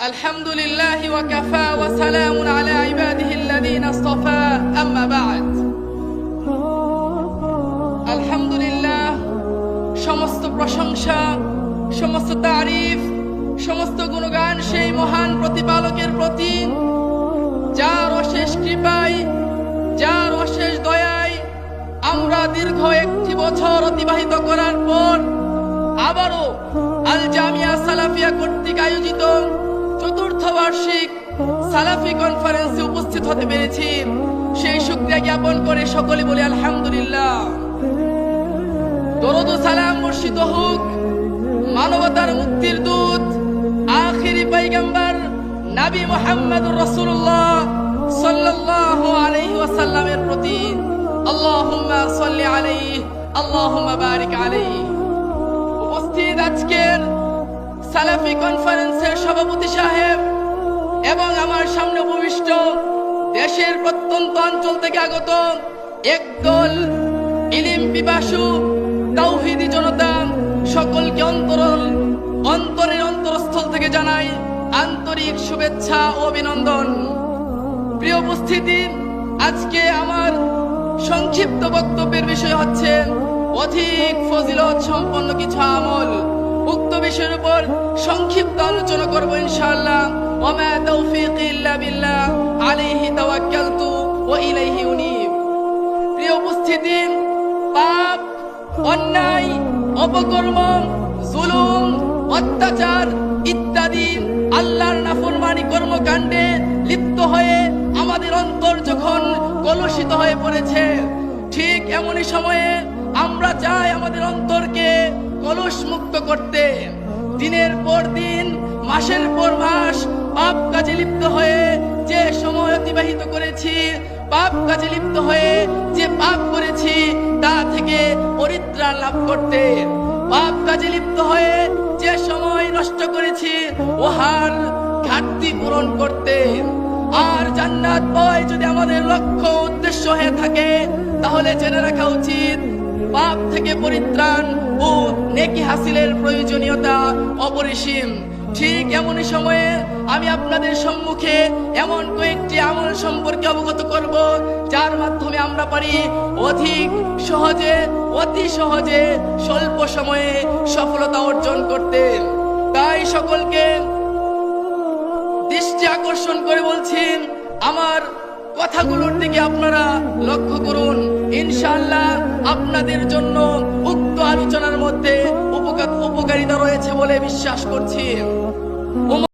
الحمد لله وكفى وسلام على عباده الذين اصطفى أما بعد আলহামদুলিল্লাহ সমস্ত প্রশংসা সমস্ত তারিফ সমস্ত গুণগান সেই মহান প্রতিপালকের প্রতি যার অশেষ কৃপায় যার অশেষ দয়ায় আমরা দীর্ঘ একটি বছর অতিবাহিত করার পর আবারও আল জামিয়া সালাফিয়া কর্তৃক আয়োজিত চতুর্থ বার্ষিক সালাফি কনফারেন্সে উপস্থিত হতে পেরেছি। সেই শুক্রিয়া জ্ঞাপন করে সকলে বলে আলহামদুলিল্লাহ। দরদ সালাম বর্ষিত হোক, মানবতার মুক্তির দূত, আখিরি পৈগম্বর নবী মোহাম্মদ রসুল্লাহ সাল্লাল্লাহু আলাইহি ওয়াসাল্লামের প্রতি। আল্লাহুম্মা সাল্লি আলাইহি, আল্লাহুম্মা বারিক আলাইহি। উপস্থিত আজকের সালাফি কনফারেন্সের সভাপতি সাহেব এবং আমার সামনে উপবিষ্ট দেশের প্রত্যন্ত অঞ্চল থেকে আগত একদল ইলিম পিপাসু তাওহিদি জনতা সকলকে অন্তর অন্তরের অন্তরস্থল থেকে জানাই আন্তরিক শুভেচ্ছা ও অভিনন্দন। প্রিয় উপস্থিতি, আজকে আমার সংক্ষিপ্ত বক্তব্যের বিষয় হচ্ছে অধিক ফজিলত সম্পন্ন কিছু আমল। উক্ত বিষয়ের উপর সংক্ষিপ্ত আলোচনা করব ইনশাআল্লাহ। ওমা তৌফিক ইল্লা বিল্লাহ, আলাইহি তাওয়াক্কালতু ওয়া ইলাইহি উনীব। প্রিয় উপস্থিতি, পাপ, অন্যায়, অপকর্ম, জুলুম, অত্যাচার ইত্যাদি আল্লাহর নাফরমানি কর্মকাণ্ডে লিপ্ত হয়ে আমাদের অন্তর যখন কলুষিত হয়ে পড়েছে, ঠিক এমনই সময়ে আমরা চাই আমাদের অন্তরকে কলুষ মুক্ত করতে দিনের পর দিন, মাসের পর মাস পাপ কাজে লিপ্ত হয়ে যে সময় অতিবাহিত করেছি, পাপ কাজে লিপ্ত হয়ে যে পাপ করেছি, তা থেকে পরিত্রাণ লাভ করতে পাপ কাজে লিপ্ত হয়ে যে সময় নষ্ট করেছি ওহার ঘাটতি পূরণ করতে। আর জান্নাত পাওয়াই যদি আমাদের লক্ষ্য উদ্দেশ্য হয়ে থাকে, তাহলে জেনে রাখা উচিত পাপ থেকে পরিত্রাণ ও নেকি হাসিলের প্রয়োজনীয়তা অপরিসীম। ঠিক এমনই সময়ে আমি আপনাদের সম্মুখে এমন কয়েকটি আমল সম্পর্কে অবগত করব, যার মাধ্যমে আমরা পারি অধিক সহজে, অতি সহজে স্বল্প সময়ে সফলতা অর্জন করতে। তাই সকলকে দৃষ্টি আকর্ষণ করে বলছেন আমার কথাগুলোর দিকে আপনারা লক্ষ্য করুন। ইনশাল্লাহ আপনাদের জন্য উক্ত আলোচনার মধ্যে উপকার উপকারিতা রয়েছে বলে বিশ্বাস করছি।